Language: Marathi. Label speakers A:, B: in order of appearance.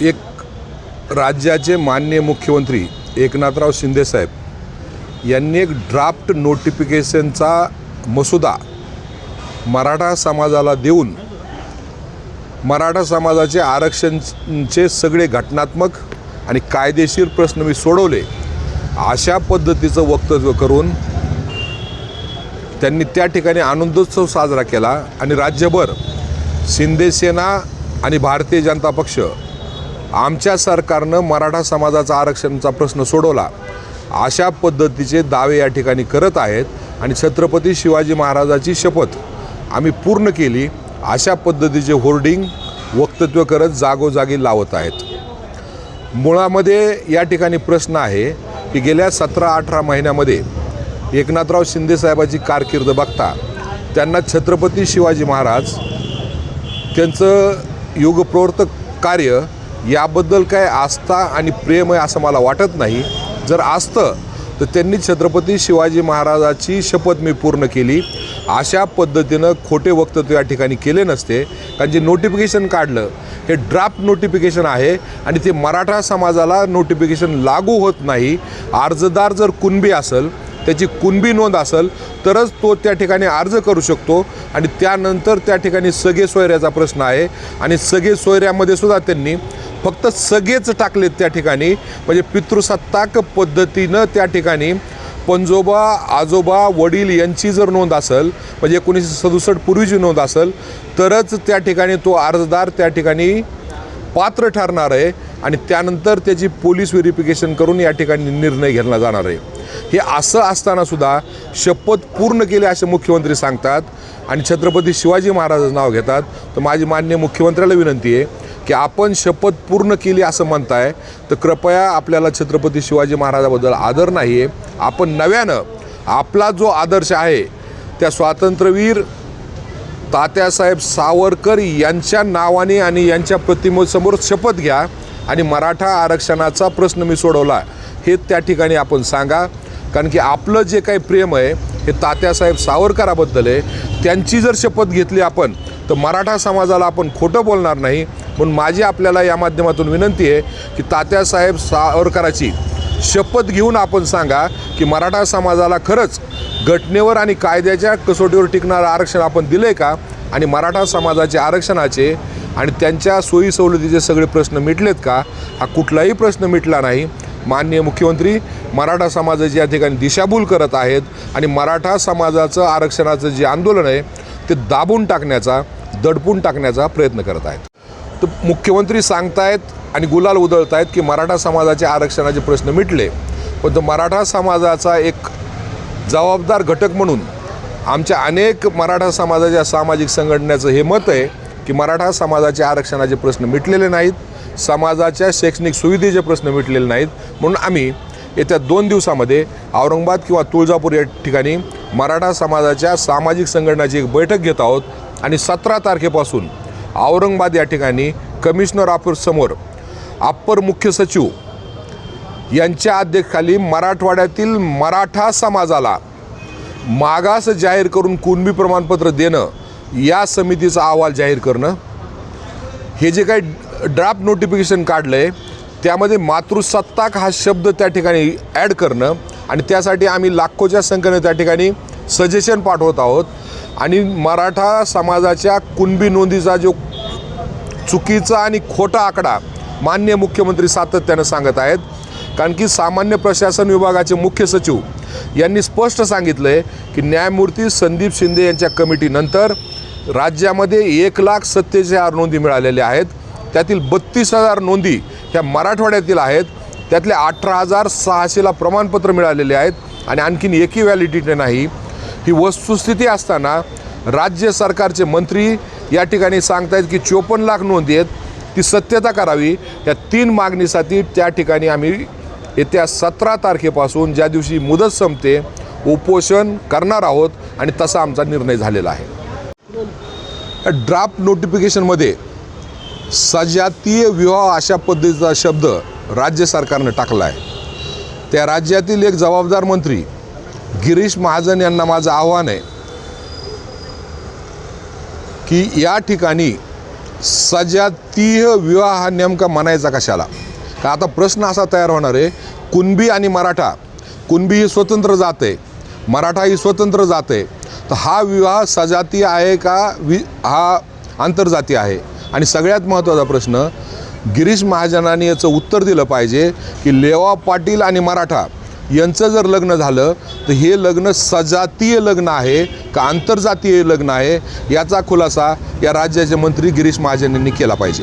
A: एक राज्याचे मान्य मुख्यमंत्री एकनाथराव शिंदेसाहेब यांनी एक ड्राफ्ट नोटिफिकेशनचा मसुदा मराठा समाजाला देऊन मराठा समाजाचे आरक्षणचे सगळे घटनात्मक आणि कायदेशीर प्रश्न मी सोडवले अशा पद्धतीचं वक्तव्य करून त्यांनी त्या ठिकाणी आनंदोत्सव साजरा केला आणि राज्यभर शिंदेसेना आणि भारतीय जनता पक्ष आमच्या सरकारनं मराठा समाजाचा आरक्षणाचा प्रश्न सोडवला. अशा पद्धतीचे दावे या ठिकाणी करत आहेत आणि छत्रपती शिवाजी महाराजाची शपथ आम्ही पूर्ण केली. अशा पद्धतीचे होर्डिंग वक्तव्य करत जागोजागी लावत आहेत. मुळामध्ये या ठिकाणी प्रश्न आहे की गेल्या सतरा अठरा महिन्यामध्ये एकनाथराव शिंदेसाहेबाची कारकीर्द बघता त्यांना छत्रपती शिवाजी महाराज त्यांचं युगप्रवर्तक कार्य याबद्दल काय आस्था आणि प्रेम आहे असं मला वाटत नाही. जर असतं तर त्यांनी छत्रपती शिवाजी महाराजाची शपथ मी पूर्ण केली. अशा पद्धतीनं खोटे वक्तव्य या ठिकाणी केले नसते. कारण जे नोटिफिकेशन काढलं हे ड्राफ्ट नोटिफिकेशन आहे आणि ते मराठा समाजाला नोटिफिकेशन लागू होत नाही. अर्जदार जर कुणबी असेल त्याची कुणबी नोंद असेल तरच तो त्या ठिकाणी अर्ज करू शकतो. आणि त्यानंतर त्या ठिकाणी सगळे सोयऱ्याचा प्रश्न आहे. आणि सगळे सोयऱ्यामध्ये सुद्धा त्यांनी फक्त सगळेच टाकलेत त्या ठिकाणी. म्हणजे पितृसत्ताक पद्धतीनं त्या ठिकाणी पंजोबा आजोबा वडील यांची जर नोंद असेल म्हणजे एकोणीसशे सदुसष्ट पूर्वीची नोंद असेल तरच त्या ठिकाणी तो अर्जदार त्या ठिकाणी पात्र ठरणार आहे. आणि त्यानंतर त्याची पोलीस व्हेरिफिकेशन करून या ठिकाणी निर्णय घेतला जाणार आहे. हे असं असतानासुद्धा शपथ पूर्ण केली असे मुख्यमंत्री सांगतात आणि छत्रपती शिवाजी महाराजाचं नाव घेतात. तर माझी मान्य मुख्यमंत्र्याला विनंती आहे की आपण शपथ पूर्ण केली असं म्हणताय तर कृपया आपल्याला छत्रपती शिवाजी महाराजाबद्दल आदर नाही आहे आपण नव्यानं आपला जो आदर्श आहे त्या स्वातंत्र्यवीर तात्यासाहेब सावरकर यांच्या नावाने आणि यांच्या प्रतिमेसमोर शपथ घ्या. आणि मराठा आरक्षणाचा प्रश्न मी सोडवला हे त्या ठिकाणी आपण सांगा. कारण की आपलं जे काही प्रेम आहे हे तात्यासाहेब सावरकराबद्दल आहे. त्यांची जर शपथ घेतली आपण तर मराठा समाजाला आपण खोटं बोलणार नाही. म्हणून माझी आपल्याला या माध्यमातून विनंती आहे की तात्यासाहेब सावरकराची शपथ घेऊन आपण सांगा की मराठा समाजाला खरंच घटनेवर आणि कायद्याच्या कसोटीवर टिकणारं आरक्षण आपण दिलं आहे का? आणि मराठा समाजाचे आरक्षणाचे आणि त्यांच्या सोयी सवलतीचे सगळे प्रश्न मिटलेत का? हा कुठलाही प्रश्न मिटला नाही. माननीय मुख्यमंत्री मराठा समाजाची या ठिकाणी दिशाभूल करत आहेत आणि मराठा समाजाचं आरक्षणाचं जे आंदोलन आहे ते दाबून टाकण्याचा दडपून टाकण्याचा प्रयत्न करत आहेत. तर मुख्यमंत्री सांगतायत आणि गुलाल उधळत आहेत की मराठा समाजाचे आरक्षणाचे प्रश्न मिटले. पण तो मराठा समाजाचा एक जबाबदार घटक म्हणून आमच्या अनेक मराठा समाजाच्या सामाजिक संघटनेचं हे मत आहे की मराठा समाजाचे आरक्षणाचे प्रश्न मिटलेले नाहीत समाजाच्या शैक्षणिक सुविधेचे प्रश्न मिटलेले नाहीत. म्हणून आम्ही येत्या दोन दिवसामध्ये औरंगाबाद किंवा तुळजापूर या ठिकाणी मराठा समाजाच्या सामाजिक संघटनाची एक बैठक घेत आहोत आणि सतरा तारखेपासून औरंगाबाद या ठिकाणी कमिशनर ऑफिससमोर अप्पर मुख्य सचिव यांच्या अध्यक्षखाली मराठवाड्यातील मराठा समाजाला मागास जाहीर करून कुणबी प्रमाणपत्र देणं या समितीचा अहवाल जाहीर करणं हे जे काही ड्राफ्ट नोटिफिकेशन काढलं आहे त्यामध्ये मातृसत्ताक हा शब्द त्या ठिकाणी ॲड करणं आणि त्यासाठी आम्ही लाखोच्या संख्येने त्या ठिकाणी सजेशन पाठवत आहोत. आणि मराठा समाजाच्या कुणबी नोंदीचा जो चुकीचा आणि खोटा आकडा मान्य मुख्यमंत्री सातत्यानं सांगत आहेत कारण की सामान्य प्रशासन विभागाचे मुख्य सचिव यांनी स्पष्ट सांगितलं आहे की न्यायमूर्ती संदीप शिंदे यांच्या कमिटीनंतर राज्यामध्ये एक लाख सत्तेचाळीस हजार नोंदी मिळालेल्या आहेत. त्यातील बत्तीस हजार नोंदी ह्या मराठवाड्यातील आहेत. त्यातल्या अठरा हजार सहाशेला प्रमाणपत्र मिळालेले आहेत आणि आणखीन एकही व्हॅलिडिटी नाही. ही वस्तुस्थिती असताना राज्य सरकारचे मंत्री या ठिकाणी सांगतायत की चोपन्न लाख नोंदी आहेत. ती सत्यता करावी. या तीन मागणीसाठी त्या ठिकाणी आम्ही येत्या सतरा तारखेपासून ज्या दिवशी मुदत संपते उपोषण करणार आहोत आणि तसा आमचा निर्णय झालेला आहे. ड्राफ्ट नोटिफिकेशनमध्ये सजातीय विवाह अशा पद्धतीचा शब्द राज्य सरकारनं टाकला आहे. त्या राज्यातील एक जबाबदार मंत्री गिरीश महाजन यांना माझं आव्हान आहे की या ठिकाणी सजातीय विवाह हा नेमका म्हणायचा कशाला? का आता प्रश्न असा तयार होणार आहे कुणबी आणि मराठा कुणबी ही स्वतंत्र जात आहे मराठा ही स्वतंत्र जात आहे तर हा विवाह सजातीय आहे का वि हा आंतरजातीय आहे? आणि सगळ्यात महत्त्वाचा प्रश्न गिरीश महाजनांनी याचं उत्तर दिलं पाहिजे की लेवा पाटील आणि मराठा यांचं जर लग्न झालं तर हे लग्न सजातीय लग्न आहे का आंतरजातीय लग्न आहे? याचा खुलासा या राज्याचे मंत्री गिरीश महाजन यांनी केला पाहिजे.